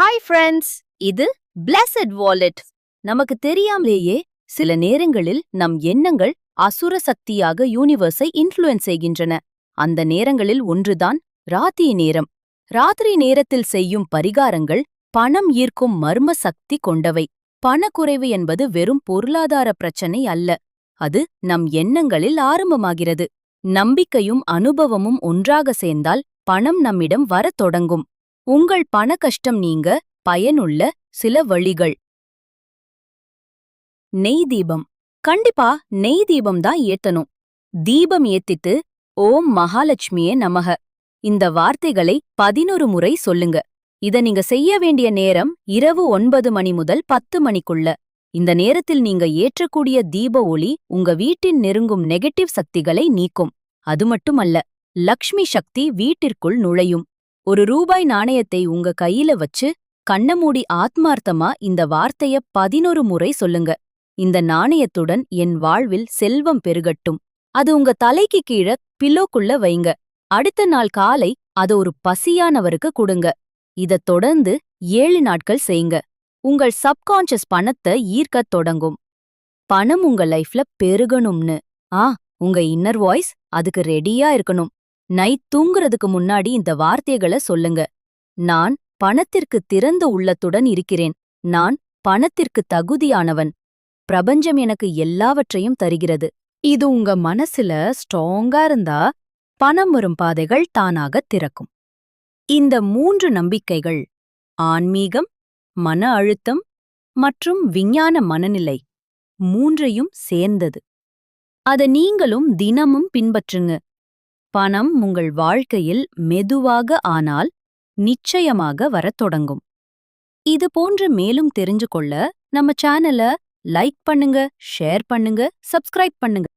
Hi friends இது blessed wallet நமக்கு தெரியாமலேயே சில நேரங்களில் நம் எண்ணங்கள் அசுர சக்தியாக யூனிவர்ஸை இன்ஃப்ளூயன்ஸ் செய்கின்றன. அந்த நேரங்களில் ஒன்றுதான் ராத்திரி நேரம். ராத்திரி நேரத்தில் செய்யும் பரிகாரங்கள் பணம் ஈர்க்கும் மர்ம சக்தி கொண்டவை. பணக்குறைவு என்பது வெறும் பொருளாதார பிரச்சனை அல்ல. அது நம் எண்ணங்களில் ஆரம்பமாகிறது. நம்பிக்கையும் அனுபவமும் ஒன்றாக சேர்ந்தால் பணம் நம்மிடம் வரத் தொடங்கும். உங்கள் பண கஷ்டம் நீங்க பயனுள்ள சில வழிகள். நெய் தீபம். கண்டிப்பா நெய் தீபம் தான் ஏத்தணும். தீபம் ஏத்திட்டு ஓம் மகாலட்சுமியே நமக. இந்த வார்த்தைகளை பதினொரு முறை சொல்லுங்க. இத நீங்க செய்ய வேண்டிய நேரம் இரவு ஒன்பது மணி முதல் பத்து மணிக்குள்ள. இந்த நேரத்தில் நீங்க ஏற்றக்கூடிய தீப ஒளி உங்க வீட்டின் நெருங்கும் நெகட்டிவ் சக்திகளை நீக்கும். அது மட்டுமல்ல லக்ஷ்மி சக்தி வீட்டிற்குள் நுழையும். ஒரு ரூபாய் நாணயத்தை உங்க கையில வச்சு கண்ண மூடி ஆத்மார்த்தமா இந்த வார்த்தைய பதினொரு முறை சொல்லுங்க. இந்த நாணயத்துடன் என் வாழ்வில் செல்வம் பெருகட்டும். அது உங்க தலைக்கு கீழ பில்லோக்குள்ள வைங்க. அடுத்த நாள் காலை அத ஒரு பசியானவருக்கு கொடுங்க. இதத் தொடர்ந்து ஏழு நாட்கள் செய்யுங்க உங்கள் சப்கான்ஷியஸ் பணத்தை ஈர்க்கத் தொடங்கும். பணம் உங்க லைஃப்ல பெருகணும்னு. ஆ உங்க இன்னர் வாய்ஸ் அதுக்கு ரெடியா இருக்கணும். நைட் தூங்குறதுக்கு முன்னாடி இந்த வார்த்தைகளை சொல்லுங்க. நான் பணத்திற்கு திறந்த உள்ளத்துடன் இருக்கிறேன். நான் பணத்திற்கு தகுதியானவன். பிரபஞ்சம் எனக்கு எல்லாவற்றையும் தருகிறது. இது உங்க மனசுல ஸ்ட்ராங்கா இருந்தா பணம் வரும் பாதைகள் தானாக திறக்கும். இந்த மூன்று நம்பிக்கைகள் ஆன்மீகம் மன அழுத்தம் மற்றும் விஞ்ஞான மனநிலை மூன்றையும் சேர்ந்தது. அத நீங்களும் தினமும் பின்பற்றுங்க. பணம் உங்கள் வாழ்க்கையில் மெதுவாக ஆனால் நிச்சயமாக வரத் தொடங்கும். இது போன்று மேலும் தெரிஞ்சு கொள்ள நம்ம சேனலை லைக் பண்ணுங்க ஷேர் பண்ணுங்க சப்ஸ்கிரைப் பண்ணுங்க.